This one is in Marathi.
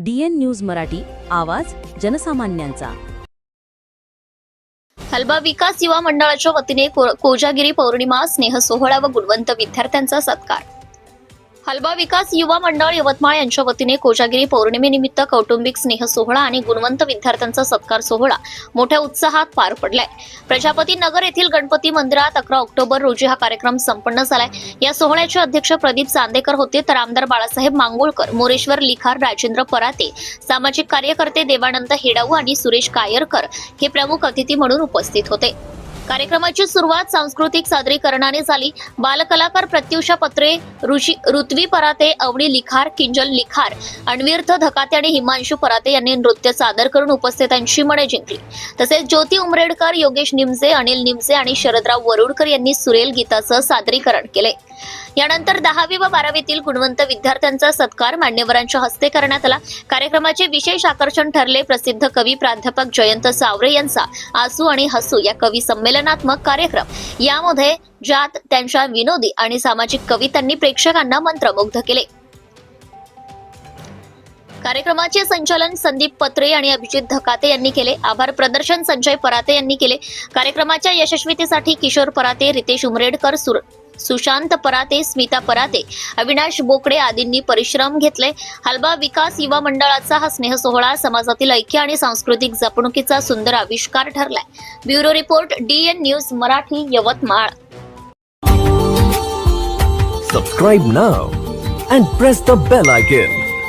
डीएन न्यूज मराठी आवाज जनसामान्यांचा. हलबा विकास युवा मंडळाच्या वतीने को- कोजागिरी पौर्णिमा स्नेह सोहळा व गुणवंत विद्यार्थ्यांचा सत्कार. हलबा विकास युवा मंडळ यवतमाळ यांच्या वतीने कोजागिरी पौर्णिमेनिमित्त कौटुंबिक स्नेह सोहळा आणि गुणवंत विद्यार्थ्यांचा सत्कार सोहळा मोठ्या उत्साहात पार पडलाय. प्रजापती नगर येथील गणपती मंदिरात अकरा ऑक्टोबर रोजी हा कार्यक्रम संपन्न झालाय. या सोहळ्याचे अध्यक्ष प्रदीप चांदेकर होते तर आमदार बाळासाहेब मांगुळकर मोरेश्वर लिखार राजेंद्र पराते सामाजिक कार्यकर्ते देवानंद हेडाऊ आणि सुरेश कायरकर हे प्रमुख अतिथी म्हणून उपस्थित होते. कार्यक्रमाची सुरुवात सांस्कृतिक सादरीकरणाने झाली. बालकलाकार प्रत्युषा पत्रे ऋषी ऋत्वी पराते अवणी लिखार किंजल लिखार अण्वीर्थ धकाते आणि हिमांशू पराते यांनी नृत्य सादर करून उपस्थितांची मने जिंकली. तसेच ज्योती उमरेडकर योगेश निमसे अनिल निमसे आणि शरदराव वरुडकर यांनी सुरेल गीताचं सादरीकरण केले. यानंतर दहावी व बारावीतील गुणवंत विद्यार्थ्यांचा सत्कार मान्यवरांच्या हस्ते करण्यात आला. कार्यक्रमाचे विशेष आकर्षण ठरले प्रसिद्ध कवी प्राध्यापक जयंत सावरे यांचा आसू आणि हसू या कवी संमेलन संमेलनात्मक कार्यक्रम. यामध्ये ज्यात त्यांच्या विनोदी आणि सामाजिक कवितांनी प्रेक्षकांना मंत्रमुग्ध केले. कार्यक्रमाचे संचालन संदीप पत्रे आणि अभिजित धकाते यांनी केले. आभार प्रदर्शन संजय पराते यांनी केले. कार्यक्रमाच्या यशस्वीतेसाठी किशोर पराते रितेश उमरेडकर सुर सुशांत पराते स्मिता पराते अविनाश बोकडे आदींनी परिश्रम घेतले. हलबा विकास युवा मंडळाचा हा स्नेह सोहळा समाजातील ऐक्य आणि सांस्कृतिक जपणुकीचा सुंदर आविष्कार ठरलाय. Bureau report DN news Marathi Yavatmal. Subscribe now and press the bell icon.